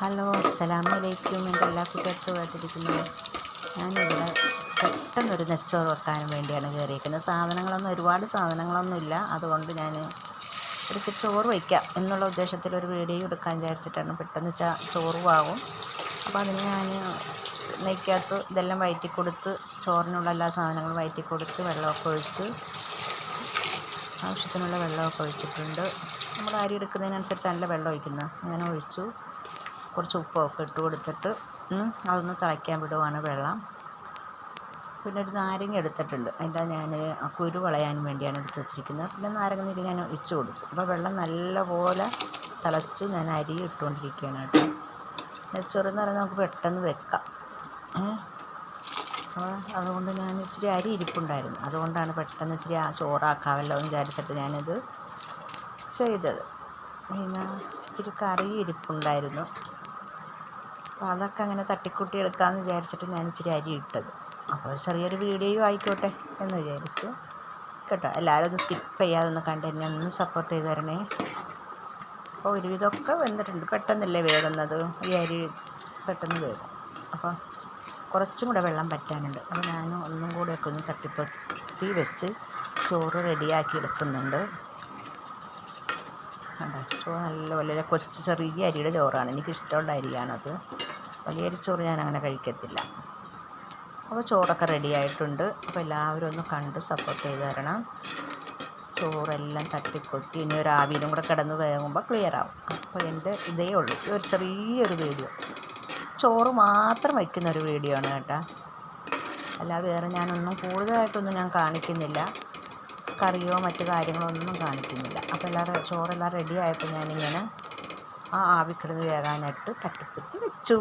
Hello അസ്സലാമലൈക്കും. എന്റെ എല്ലാ കുട്ടികൾക്കും സുഖമായിട്ടിരിക്കുന്നു. ഞാനിവിടെ പെട്ടെന്നൊരു നെച്ചോറ് വെക്കാൻ വേണ്ടിയാണ് കയറിയിരിക്കുന്നത്. സാധനങ്ങളൊന്നും ഒരുപാട് സാധനങ്ങളൊന്നും ഇല്ല. അതുകൊണ്ട് ഞാൻ ഒരു ചോറ് വയ്ക്കാം എന്നുള്ള ഉദ്ദേശത്തിൽ ഒരു വീഡിയോ എടുക്കാൻ വിചാരിച്ചിട്ടാണ്. പെട്ടെന്ന് ചാ ചോറ് ആവും അപ്പോൾ അതിന് ഞാൻ നെയ്ക്കകത്ത് ഇതെല്ലാം വയറ്റി കൊടുത്ത് ചോറിനുള്ള എല്ലാ സാധനങ്ങളും വയറ്റി കൊടുത്ത് വെള്ളമൊക്കെ ഒഴിച്ച് ആവശ്യത്തിനുള്ള വെള്ളമൊക്കെ ഒഴിച്ചിട്ടുണ്ട്. നമ്മൾ അരി എടുക്കുന്നതിനനുസരിച്ച് നല്ല വെള്ളം ഒഴിക്കുന്നത് അങ്ങനെ ഒഴിച്ചു. കുറച്ച് ഉപ്പൊക്കെ ഇട്ട് കൊടുത്തിട്ട് അതൊന്ന് തിളയ്ക്കാൻ വിടുവാണ് വെള്ളം. പിന്നെ ഒരു നാരങ്ങ എടുത്തിട്ടുണ്ട്. അതിന്റെ ഞാൻ കുരു കളയാൻ വേണ്ടിയാണ് എടുത്ത് വെച്ചിരിക്കുന്നത്. പിന്നെ നാരങ്ങ നീര് ഞാൻ ഒഴിച്ച് കൊടുക്കും അപ്പോൾ വെള്ളം നല്ലപോലെ തിളച്ച് ഞാൻ അരി ഇട്ടുകൊണ്ടിരിക്കുകയാണ് കേട്ടോ. നെച്ചോറെന്ന് പറയുന്നത് നമുക്ക് പെട്ടെന്ന് വെക്കാം. അപ്പോൾ അതുകൊണ്ട് ഞാൻ ഇച്ചിരി അരി ഇരിപ്പുണ്ടായിരുന്നു. അതുകൊണ്ടാണ് പെട്ടെന്ന് ഇച്ചിരി ആ ചോറാക്കാമല്ലോ എന്ന് വിചാരിച്ചിട്ട് ഞാനിത് ചെയ്തത്. പിന്നെ ഇച്ചിരി കറി ഇരിപ്പുണ്ടായിരുന്നു. അപ്പോൾ അതൊക്കെ അങ്ങനെ തട്ടിക്കൂട്ടി എടുക്കാമെന്ന് വിചാരിച്ചിട്ട് ഞാൻ ഇച്ചിരി അരി ഇട്ടത്. അപ്പോൾ ചെറിയൊരു വീഡിയോ ആയിക്കോട്ടെ എന്ന് വിചാരിച്ചു. കേട്ടോ എല്ലാവരും ഒന്ന് സ്കിപ്പ് ചെയ്യാതെ ഒന്ന് കണ്ട് എന്നെ ഒന്ന് സപ്പോർട്ട് ചെയ്ത് തരണേ. അപ്പോൾ ഒരുവിധമൊക്കെ വെന്തിട്ടുണ്ട് പെട്ടെന്നല്ലേ വേകുന്നത് ഈ അരി പെട്ടെന്ന് വേകും അപ്പോൾ കുറച്ചും കൂടെ വെള്ളം പറ്റാനുണ്ട്. അപ്പോൾ ഞാൻ ഒന്നും കൂടെയൊക്കെ ഒന്ന് തട്ടിപ്പൊത്തി വെച്ച് ചോറ് റെഡിയാക്കി എടുക്കുന്നുണ്ട്. കണ്ടോ? നല്ല വലിയ കൊച്ചു ചെറിയ അരിയുടെ ചോറാണ്. എനിക്കിഷ്ടമുള്ള അരിയാണത് വലിയ ചോറ് ഞാൻ അങ്ങനെ കഴിക്കത്തില്ല. അപ്പോൾ ചോറൊക്കെ റെഡി ആയിട്ടുണ്ട്. അപ്പോൾ എല്ലാവരും ഒന്ന് കണ്ട് സപ്പോർട്ട് ചെയ്ത് തരണം. ചോറെല്ലാം തട്ടിക്കൊത്തി ഇനി ഒരു ആവിയിലും കൂടെ കിടന്ന് വേകുമ്പോൾ ക്ലിയർ ആവും. അപ്പോൾ എന്റെ ഇതേ ഉള്ളൂ. ഒരു ചെറിയൊരു വീഡിയോ ചോറ് മാത്രം വയ്ക്കുന്ന ഒരു വീഡിയോ ആണ് കേട്ടോ. അല്ല വേറെ ഞാനൊന്നും കൂടുതലായിട്ടൊന്നും ഞാൻ കാണിക്കുന്നില്ല. കറിയോ മറ്റു കാര്യങ്ങളോ ഒന്നും കാണിക്കുന്നില്ല. അപ്പോൾ എല്ലാവരും ചോറെല്ലാം റെഡി ആയപ്പോൾ ഞാനിങ്ങനെ ആ ആവിക്കിടന്ന് വേകാനായിട്ട് തട്ടിപ്പൊത്തി വെച്ചു.